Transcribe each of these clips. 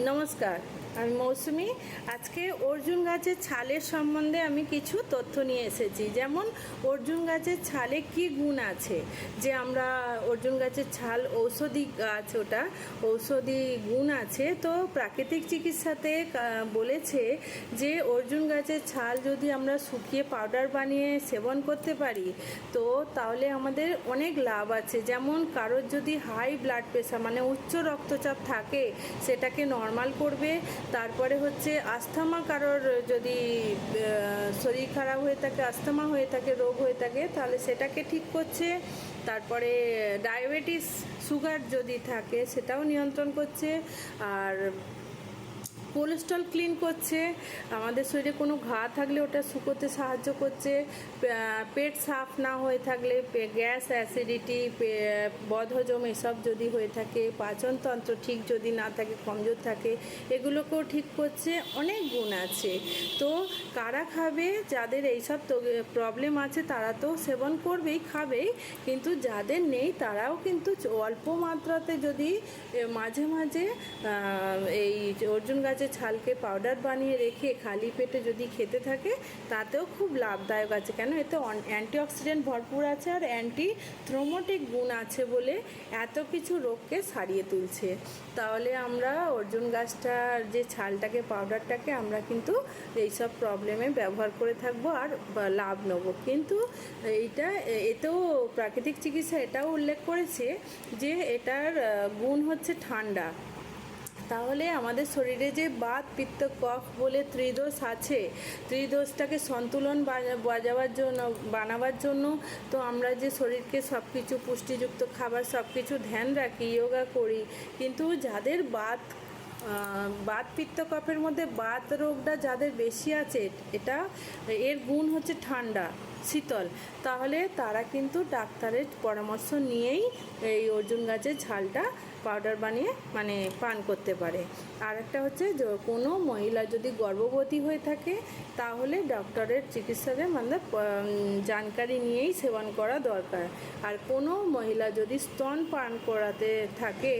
নমস্কার আমি মৌসুমি, আজকে অর্জুন গাছের ছালের সম্বন্ধে আমি কিছু তথ্য নিয়ে এসেছি। যেমন, অর্জুন গাছের ছালে কি গুণ আছে? যে আমরা অর্জুন গাছের ছাল ঔষধি গাছ, ওটা ঔষধি গুণ আছে। তো প্রাকৃতিক চিকিৎসাতে বলেছে যে অর্জুন গাছের ছাল যদি আমরা শুকিয়ে পাউডার বানিয়ে সেবন করতে পারি, তো তাহলে আমাদের অনেক লাভ আছে। যেমন, কারোর যদি হাই ব্লাড প্রেশার মানে উচ্চ রক্তচাপ থাকে, সেটাকে নর্মাল করবে। তারপরে হচ্ছে আস্থমা কারোর যদি শরীর খারাপ হয়ে থাকে, আস্থমা হয়ে থাকে, রোগ হয়ে থাকে, তাহলে সেটাকে ঠিক করছে। তারপরে ডায়াবেটিস, সুগার যদি থাকে, সেটাও নিয়ন্ত্রণ করছে। আর কোলেস্ট্রল ক্লিন করছে, আমাদের শরীরে কোনো ঘা থাকলে ওটা শুকোতে সাহায্য করছে পেট সাফ না হয়ে থাকলে গ্যাস, অ্যাসিডিটি বদহজম এসব যদি হয়ে থাকে, পাচনতন্ত্র ঠিক যদি না থাকে, কমজোর থাকে, এগুলোকেও ঠিক করছে, অনেক গুণ আছে। তো কারা খাবে, যাদের এইসব প্রবলেম আছে, তারা তো সেবন করবেই, খাবেই, কিন্তু যাদের নেই, তারাও কিন্তু অল্প মাত্রাতে যদি মাঝে মাঝে এই অর্জুন অর্জুন গাছের ছালকে পাউডার বানিয়ে রেখে খালি পেটে যদি খেতে থাকে, তাতেও খুব লাভদায়ক আছে। কেন? এতে অ্যান্টিঅক্সিডেন্ট ভরপুর আছে আর অ্যান্টি থ্রোমোটিক গুণ আছে বলে এত কিছু রোগকে সারিয়ে তুলছে। তাহলে আমরা অর্জুন গাছটার যে ছালটাকে পাউডারটাকে আমরা কিন্তু এইসব প্রবলেমে ব্যবহার করে থাকব আর লাভ নেব। কিন্তু এইটা, এতেও প্রাকৃতিক চিকিৎসা এটাও উল্লেখ করেছে যে এটার গুণ হচ্ছে ঠান্ডা। তাহলে আমাদের শরীরে যে বাত পিত্ত কফ বলে ত্রিদোষ আছে, ত্রিদোষটাকে সন্তুলন বাজা- বাজাবার জন্য, বানাবার জন্য তো আমরা যে শরীরকে সব কিছু পুষ্টিযুক্ত খাবার সব কিছু ধ্যান রাখি যোগা করি। কিন্তু যাদের বাত বাত পিত্ত কফের মধ্যে বাত রোগটা যাদের বেশি আছে, এটা এর গুণ হচ্ছে ঠান্ডা, শীতল। তাহলে তারা কিন্তু ডাক্তারের পরামর্শ নিয়েই এই অর্জুন গাছের ঝালটা পাউডার বানিয়ে মানে পান করতে পারে। আর একটা হচ্ছে কোনো মহিলা যদি গর্ভবতী হয়ে থাকে, তাহলে ডক্টরের চিকিৎসকের মানে জানকারি নিয়েই সেবন করা দরকার। আর কোনো মহিলা যদি স্তন পান করাতে থাকে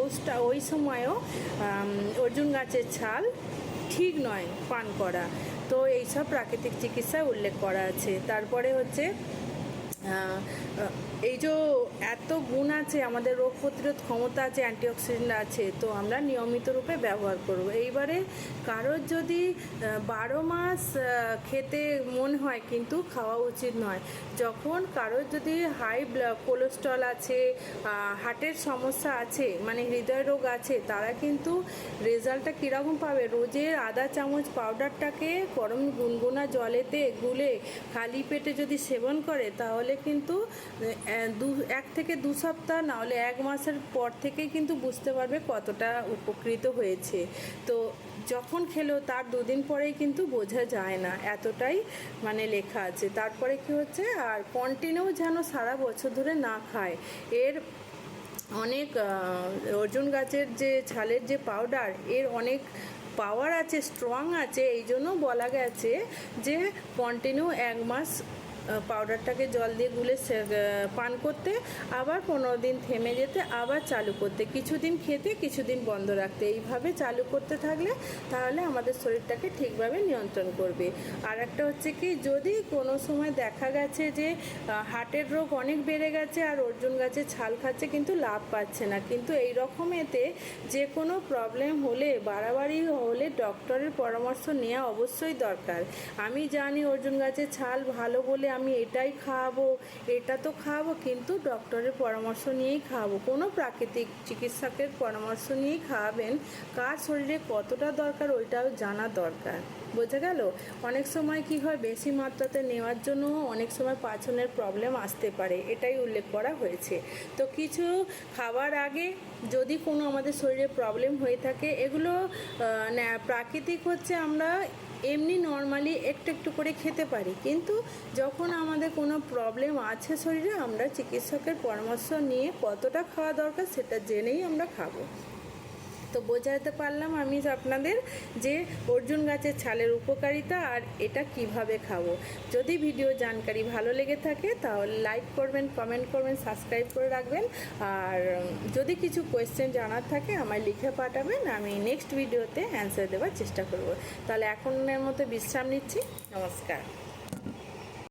ওসটা, ওই সময়ও অর্জুন গাছের ছাল ঠিক নয় পান করা। তো এইসব প্রাকৃতিক চিকিৎসায় উল্লেখ করা আছে। তারপরে হচ্ছে এই যে এত গুণ আছে, আমাদের রোগ প্রতিরোধ ক্ষমতা আছে অ্যান্টিঅক্সিডেন্ট আছে, তো আমরা নিয়মিত রূপে ব্যবহার করব। এইবারে কারোর যদি বারো মাস খেতে মন হয় কিন্তু খাওয়া উচিত নয়। যখন কারোর যদি হাই কোলেস্ট্রল আছে হার্টের সমস্যা আছে মানে হৃদয় রোগ আছে, তারা কিন্তু রেজাল্টটা কীরকম পাবে? রোজের আদা চামচ পাউডারটাকে গরম গুনগুনা জলেতে গুলে খালি পেটে যদি সেবন করে, তাহলে কিন্তু দু, এক থেকে দু সপ্তাহ না হলে এক মাসের পর থেকেই কিন্তু বুঝতে পারবে কতটা উপকৃত হয়েছে। তো যখন খেলো তার দুদিন পরেই কিন্তু বোঝা যায় না, এতটাই মানে লেখা আছে। তারপরে কি হচ্ছে, আর কন্টিনিউ যেন সারা বছর ধরে না খায়। এর অনেক অর্জুন গাছের যে ছালের যে পাউডার এর অনেক পাওয়ার আছে স্ট্রং আছে। এই জন্য বলা গেছে যে কন্টিনিউ এক মাস পাউডারটাকে জল দিয়ে গুলে পান করতে, আবার পনেরো দিন থেমে যেতে, আবার চালু করতে। কিছুদিন খেতে, কিছুদিন বন্ধ রাখতে। এইভাবে চালু করতে থাকলে তাহলে আমাদের শরীরটাকে ঠিকভাবে নিয়ন্ত্রণ করবে। আর একটা হচ্ছে কি, যদি কোনো সময় দেখা গেছে যে হার্টের রোগ অনেক বেড়ে গেছে আর অর্জুন গাছে ছাল খাচ্ছে, কিন্তু লাভ পাচ্ছে না। কিন্তু এই রকম এতে যে কোনো প্রবলেম হলে, বাড়াবাড়ি হলে ডক্টরের পরামর্শ নেওয়া অবশ্যই দরকার। আমি জানি অর্জুন গাছের ছাল ভালো বলে আমি এটাই খাওয়াবো, এটা তো খাওয়াবো, কিন্তু ডক্টরের পরামর্শ নিয়েই খাওয়াবো। কোনো প্রাকৃতিক চিকিৎসকের পরামর্শ নিয়েই খাওয়াবেন। কার শরীরে কতটা দরকার, ওইটাও জানা দরকার। বোঝা গেল? অনেক সময় কি হয়, বেশি মাত্রাতে নেওয়ার জন্য অনেক সময় পাচনের প্রবলেম আসতে পারে, এটাই উল্লেখ করা হয়েছে। তো কিছু খাবার আগে যদি কোনো আমাদের শরীরে প্রবলেম হয়ে থাকে, এগুলো প্রাকৃতিক হচ্ছে আমরা এমনি নর্মালি একটু একটু করে খেতে পারি। কিন্তু যখন আমাদের কোনো প্রবলেম আছে শরীরে, আমরা চিকিৎসকের পরামর্শ নিয়ে কতটা খাওয়া দরকার সেটা জেনেই আমরা খাব। তো বোঝাতে পারলাম আমি আপনাদের যে অর্জুন গাছের ছালের উপকারিতা আর এটা কীভাবে খাব। যদি ভিডিও জানকারি ভালো লেগে থাকে তাহলে লাইক করবেন কমেন্ট করবেন সাবস্ক্রাইব করে রাখবেন। আর যদি কিছু কোয়েশ্চেন জানার থাকে আমায় লিখে পাঠাবেন, আমি নেক্সট ভিডিওতে অ্যান্সার দেওয়ার চেষ্টা করব। তাহলে এখনের মতো বিশ্রাম নিচ্ছি। নমস্কার।